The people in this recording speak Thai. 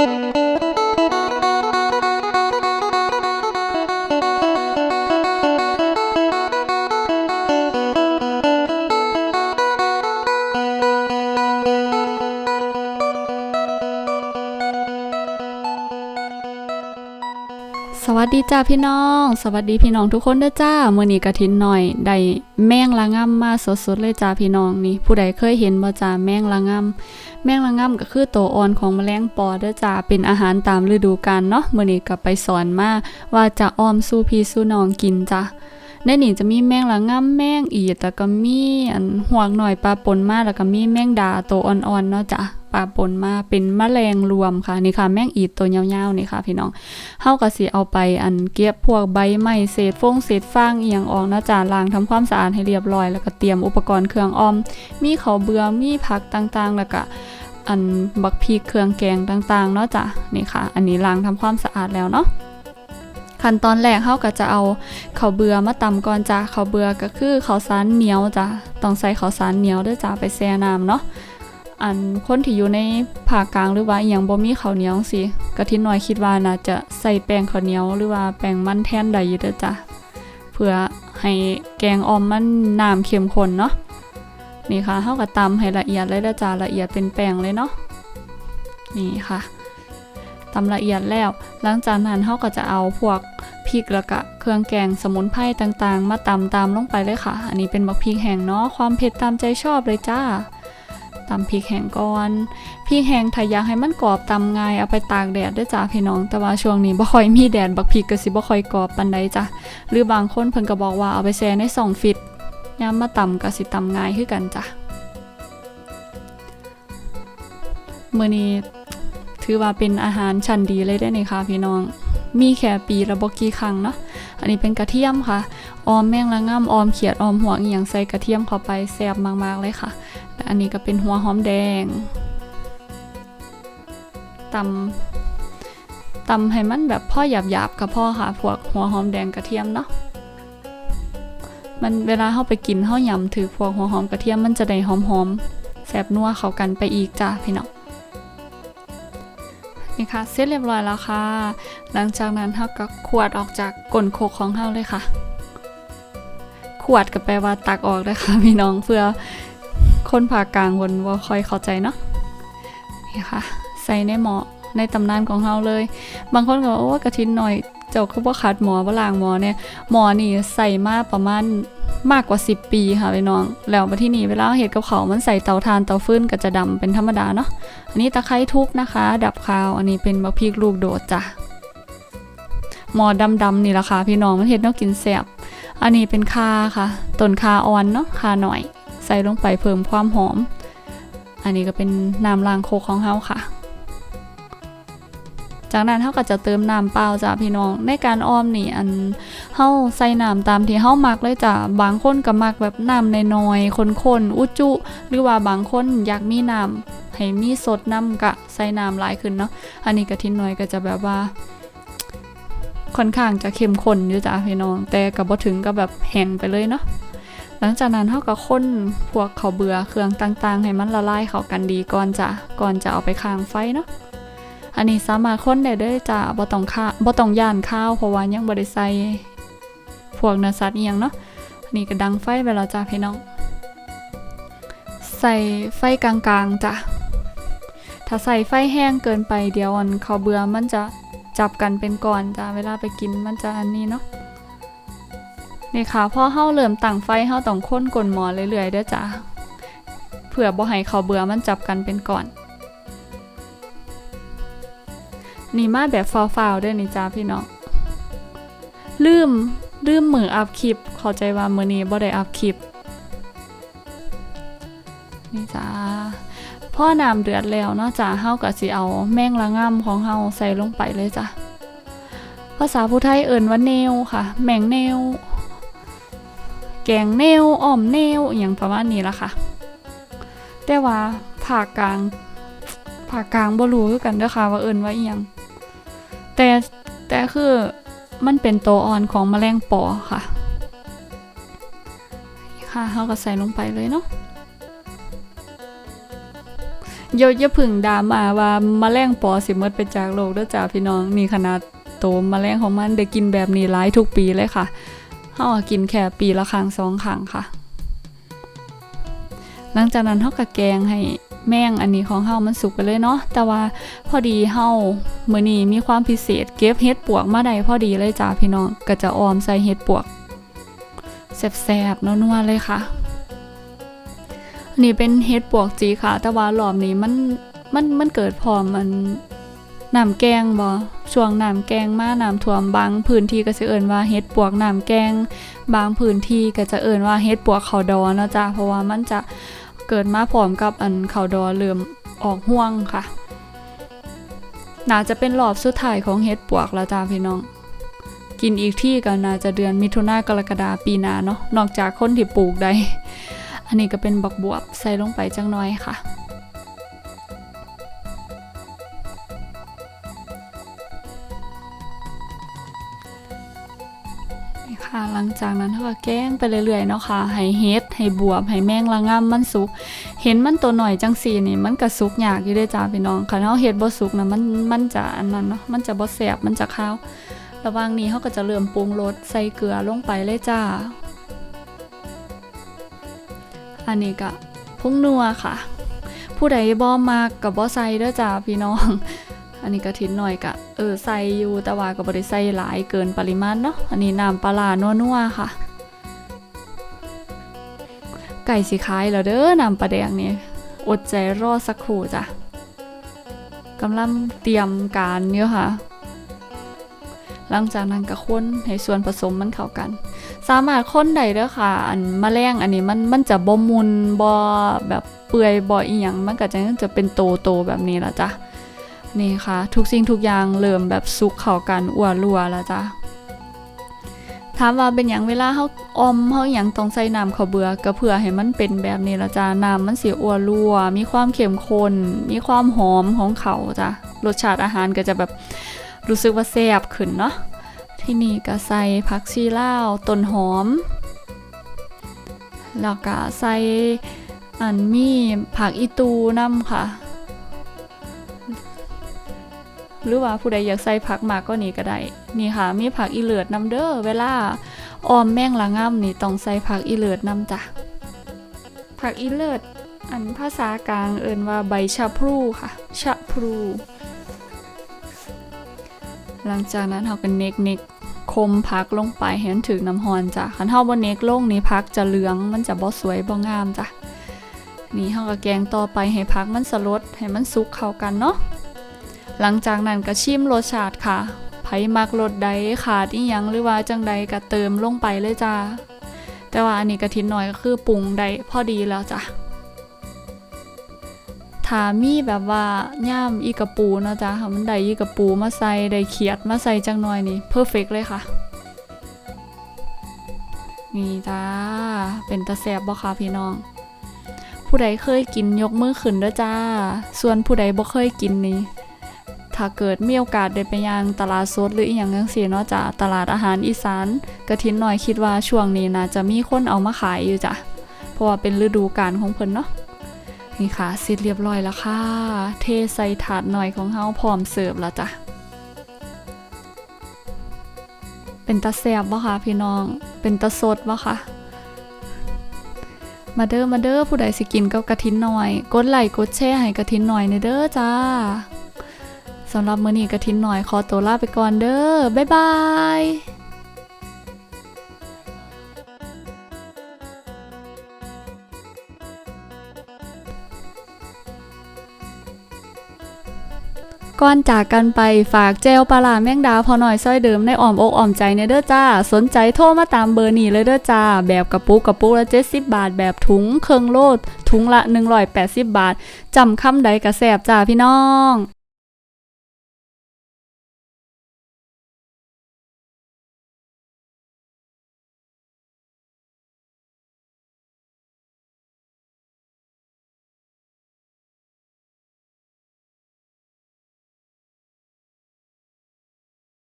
Thank you. สวัสดีจ้าพี่น้อง สวัสดีพี่น้องทุกคนเด้อจ้าเมื้อนี้กะทินหน่อยได้แมงละง่ำมาสดๆเลยจ้าพี่น้องนี่ ผู้ใดเคยเห็นบ่จ้าแมงละง่ำแมงละง่ำก็คือตัวอ่อนของแมลงปอเด้อจ้าเป็นอาหารตามฤดูกาลเนาะเมื้อนี้ก็ไปสอนมาว่าจะอ้อมสู้พี่สู้น้องกินจ้าในนี่จะมีแมงละง่ำแมงอีดแล้วก็มีอันหวกหน่อยปลาปนมาแล้วก็มีแมงดาตัวอ่อนๆเนาะจ้า ปลาปนมาเป็นมแมลงรวมค่ะนี่ค่ะแมงอีดตัวยาวๆนี่ค่ะพี่น้องเฮาก็สิเอาไปอันเก็บพวกใบไม้เศษฟงเศษฟางเอียงออกนะจ๊ะล้างทำความสะอาดให้เรียบร้อย แล้วก็เตรียมอุปกรณ์เครื่องออม มีข้าวเบื่อมีผักต่างๆ แล้วก็อันบักพริกเครื่องแกงต่างๆเนาะจ้ะนี่ค่ะ อันนี้ล้างทำความสะอาดแล้วเนาะขั้นตอนแรกเฮาก็จะเอาข้าวเบื่อมาตำก่อนจ้ะข้าวเบื่อก็คือข้าวสารเหนียวจ้ะต้องใส่ข้าวสารเหนียวด้วยจ้ะไปแช่น้ำเนาะ อันคนที่อยู่ในภาคกลางหรือว่าอหยังบ่มีข้าวเหนียวสิกะทิน้อยคิดว่าน่าจะใส่แป้งข้าวเหนียวหรือว่าแป้งมันแทนได้อยู่เด้อจ้ะเพื่อให้แกงออมมันน้ำเข้มข้นเนาะนี่ค่ะเฮาก็ตำให้ละเอียดเลยเด้อจ้ะละเอียดเป็นแป้งเลยเนาะนี่ค่ะตำละเอียดแล้ว หลังจากนั้นเฮาก็จะเอาพวกพริกแล้วก็เครื่องแกงสมุนไพรต่างๆ มาตำตามลงไปเลยค่ะ อันนี้เป็นบักพริกแห้งเนาะความเผ็ดตามใจชอบเลยจ้า ตำพริกแห้งก่อนพริกแห้งถ้าอยากให้มันกรอบตำง่ายเอาไปตากแดดด้วยจ้าพี่น้อง แต่ว่าช่วงนี้บ่ค่อยมีแดดบักพริกก็สิบ่ค่อยกรอบปานใดจ้ะหรือบางคนเพิ่นก็บอกว่าเอาไปแช่ในซองฟิตยามมาตำก็สิตำง่ายคือกันจ้ะมื้อนี้ถือว่าเป็นอาหารชั้นดีเลยได้อนี่ค่ะพี่น้อง มีแค่ปีละบกี่ครั้งเนาะ อันนี้เป็นกระเทียมค่ะ ออมแมงละง่ำออมเขียดออมหัวอีหยังใส่กระเทียมเข้าไปแซ่บมากๆเลยค่ะและ อันนี้ก็เป็นหัวหอมแดงตำตำให้มันแบบพ่อหยาบๆกับพ่อค่ะ พวกหัวหอมแดงกระเทียมเนาะมันเวลาเข้าไปกินเข้ายำถือพวกหัวหอมกระเทียมมันจะได้หอมๆแซบนัวเข้ากันไปอีกจ้าพี่น้องนี่ค่ะเสร็จเรียบร้อยแล้วค่ะ หลังจากนั้นเราก็ขวดออกจากก้นโคกของเราเลยค่ะ ขวดก็แปลว่าตักออกเลยค่ะพี่น้องเพื่อ คนภากลางวนว่าค่อยเข้าใจเนาะนี่ค่ะ ใส่ในหมอในตำนานของเราเลย บางคนก็บอกว่ากระทินหน่อยเจ้าคือว่าขาดหมอว่าล่างหมอเนี่ยหมอนี่ใส่มาประมาณมากกว่า 10 ปีค่ะพี่น้อง แล้วมาที่นี่เวลาเห็ดกับเขามันใส่เตาถ่านเตาฟืนก็จะดำเป็นธรรมดาเนาะอันนี้ตะไคร้ทุบนะคะ ดับคาว อันนี้เป็นมะพริกลูกโดดจ้ะหมอดำๆนี่แหละค่ะพี่น้องมันเห็ดนาะกินแซ่บอันนี้เป็นคาค่ะต้นคาอ่อนเนาะคาหน่อย ส่ลงไปเพิ่มความหอม อันนี้ก็เป็นน้ำล้างโคกของเฮาค่ะ จากนั้นเฮาก็จะเติมน้ำเปล่าจ้ะพี่น้องในการออมนี่อันเฮาใส่น้ำตามที่เฮามักเลยจ้ะบางคนก็มักแบบน้ำน้อยๆข้นๆอุจุ หรือว่าบางคนอยากมีน้ำให้มีสดน้ำกะใส่น้ำหลายขึ้นเนาะอันนี้กะทิน้อยก็จะแบบว่าค่อนข้างจะเข้มข้นอยู่จ้ะพี่น้อง แต่ก็บ่ถึงกับแบบแห้งไปเลยเนาะ หลังจากนั้นเฮาก็ค้นพวกข้าเบือเครื่องต่างๆ ให้มันละลายเข้ากันดีก่อนจะก่อนจะเอาไปค้างไฟเนาะอันนี้สามารถค้นได้ด้วยจ้ะบ่ต้องค่าบ่ต้องย่านข้าวเพราะว่ายังบ่ได้ใส่พวกเนื้อสัตว์อียงเนาะอันนี้ก็ดังไฟไปแล้วจ้ะพี่น้อง ใส่ไฟกลางๆจ้ะถ้าใส่ไฟแห้งเกินไปเดี๋ยวอันข้าเบือมันจะจับกันเป็นก้อนจ้ะเวลาไปกินมันจะอันนี้เนาะ นี่ค่ะพอเฮาเริ่มตั้งไฟเฮาต้องค้นกลนหมอเรื่อยๆเด้อจ้ะเผื่อบ่ให้ข้าเบื่อมันจับกันเป็นก้อน นี่มาแบบฟาวๆด้วยนี่จ้าพี่น้องลืมลืมมืออัพคลิปเข้าใจว่ามือนี้บ่ได้อัพคลิปนี่จ้าพ่อน้ำเดือดแล้วเนาะจ้าเฮาก็สิเอาแมงละง่ำของเฮาใส่ลงไปเลยจ้ะภาษาผู้ไทยเอิ่นว่าเนวค่ะ แมงเนว กงเนวอ้อมเนวอย่างประมาณนี้ละค่ะ แต่ว่าภาคกลางภาคกลางบ่รู้คือกันเด้อค่ะว่าเอิ้นว่าอีหยังแต่แต่คือมันเป็นตัวอ่อนของแมลงปอค่ะ ค่ะเขาก็ใส่ลงไปเลยเนาะอย่าอย่าพึ่งดามาว่าแมลงปอสิหมดไปจากโลกเด้อจ้าพี่น้องนี่ขนาดโตแมลงของมันได้กินแบบนี้หลายทุกปีเลยค่ะ เฮากินแค่ปีละครั้งสองครั้งค่ะ หลังจากนั้นเฮาก็แกงให้แม่งอันนี้ของเฮามันสุกไปเลยเนาะ แต่ว่าพอดีเฮาเมื้อนี้มีความพิเศษเก็บเห็ดปวกมาได้พอดีเลยจ้าพี่น้องก็จะออมใส่เห็ดปวกแซ่บๆนัวๆเลยค่ะอันนี้เป็นเห็ดปวกจีค่ะ แต่ว่ารอบนี้มันมันมันเกิดพร้อมมัน น้ำแกงบ่ช่วงน้ำแกงมาน้ำท่วมบางพื้นที่ก็จะเอิ้นว่าเห็ดปวกน้ำแกง บางพื้นที่ก็จะเอิ้นว่าเห็ดปวกเขาดอเนาะจ้ะเพราะว่ามันจะเกิดมาพร้อมกับอันเขาดอเริ่มออกห่วงค่ะน่าจะเป็นรอบสุดท้ายของเห็ดปวกแล้วจ้าพี่น้อง กินอีกที่ก็น่าจะเดือนมิถุนากรกฎาปีหน้าเนาะนอกจากคนที่ปลูกได้ อันนี้ก็เป็นบักบวบใส่ลงไปจังน้อยค่ะ จากนั้นเขาก็แกล้งไปเรื่อยๆเนาะค่ะให้เฮ็ดให้บวบให้แมงละง่ำมันสุก เห็นมันตัวหน่อยจังสีนี่มันก็สุกยากอยู่เด้จ้าพี่น้องคันเฮาเฮ็ดบ่สุกนะมันมันจะอันนั้นเนาะมันจะบ่แซ่บมันจะคาวระหว่างนี้เขาก็จะเริ่มปรุงรสใส่เกลือลงไปเลยจ้า อันนี้ก็พุงนัวค่ะ ผู้ใดบ่มากกับบ่ใส่เด้อจ้าพี่น้อง อันนี้ก็ทิ้นหน่อยกะ ออใส่อยู่แต่ว่าก็บ่ได้ใส่หลายเกินปริมาณเนาะอันนี้น้ำปลาร้านัวๆค่ะ ไก่สิขายแล้วเด้อน้ำปลาแดงนี่อดใจรอสักครู่จ้ะกำลังเตรียมการอยู่ค่ะ หลังจากนั้นก็คนให้ส่วนผสมมันเข้ากัน สามารถค้นได้เด้อค่ะ อันมะแมลงอันนี้มันมันจะบ่มุนบ่แบบเปื่อยบ่อีหยังมันก็จะจะเป็นโตโตแบบนี้ละจ้ะ นี่ค่ะ ทุกสิ่งทุกอย่างเริ่มแบบสุกเข้ากันอัวรัวแล้วจ้ะถามว่าเป็นอย่างเวลาเฮาอมเฮาหยังต้องใส่น้ำข้าวเบื่อก็เพื่อให้มันเป็นแบบนี้ละจ้ะน้ำมันสิอัวรัว มีความเข้มข้นมีความหอมของเขาจ้ะรสชาติอาหารก็จะแบบรู้สึกว่าแซ่บขึ้นเนาะที่นี่ก็ใส่ผักชีลาวต้นหอม แล้วก็ใส่อันมีผักอีตูน้ำค่ะ หรือว่าผู้ใดอยากใส่ผักมากก็นี่ก็ได้ นี่ค่ะ มีผักอีเลือดน้ำเด้อ เวลาออมแม่งละง่ำนี่ต้องใส่ผักอีเลือดน้ำจ้ะ ผักอีเลือดอันภาษากลางเอินว่าใบชะพลูค่ะ ชะพลู หลังจากนั้นเราก็เนกเนกคมพักลงไปให้มันถึงน้ำฮอนจ้ะคันเฮาบ่เนกลงนี่พักจะเหลืองมันจะบ่สวยบ่งามจ้ะนี่เฮาก็แกงต่อไปให้พักมันสลดให้มันสุกเข้ากันเนาะ หลังจากนั้นก็ชิมรสชาติค่ะไผมักรสใดขาดอีหยังหรือว่าจังใดก็เติมลงไปเลยจ้า แต่ว่าอันนี้กะทิหน่อยก็คือปรุงได้พอดีแล้วจ้ะถามีแบบว่าย่ามอีกระปูเนาะจ๊ะค่ะมันได้อีกระปูมาใส่ได้เขียดมาใส่จังหน่อยนี่เพอร์เฟกเลยค่ะ นี่จ้า เป็นตะแซบบ่ค่ะพี่น้อง ผู้ใดเคยกินยกมือขึ้นด้อจ้า ส่วนผู้ใดบ่เคยกินนี่ ถ้าเกิดมีโอกาสได้ไปยังตลาดสดหรืออีหยังจังซี่เนาะจ้ะตลาดอาหารอีสานกระทินหน่อยคิดว่าช่วงนี้น่าจะมีคนเอามาขายอยู่จ้ะเพราะว่าเป็นฤดูกาลของเพิ่นเนาะนี่ค่ะเสร็จเรียบร้อยแล้วค่ะ เทใส่ถาดหน่อยของเฮาพร้อมเสิร์ฟแล้วจ้ะเป็นตาแซบบ่คะพี่น้อง เป็นตาสดบ่คะมาเด้อมาเด้อผู้ใดสิกินกับกระทินหน่อย กดไลค์กดแชร์ให้กระทินหน่อยในเด้อจ้า สำหรับมื้อนี้กระทินหน่อยขอตัวลาไปก่อนเด้อ บ๊ายบายก่อนจากกันไปฝากเจลปลาแมงดาพอหน่อยซ้อยเดิมในอ้อมอกอ้อมใจในเด้อจ้า สนใจโทรมาตามเบอร์นี้เลยเด้อจ้า แบบกระปุกกระปุกละ70บบาท แบบถุงเครื่องโลด ถุงละ180บาทจำคำใดกระแสบจ้าพี่น้อง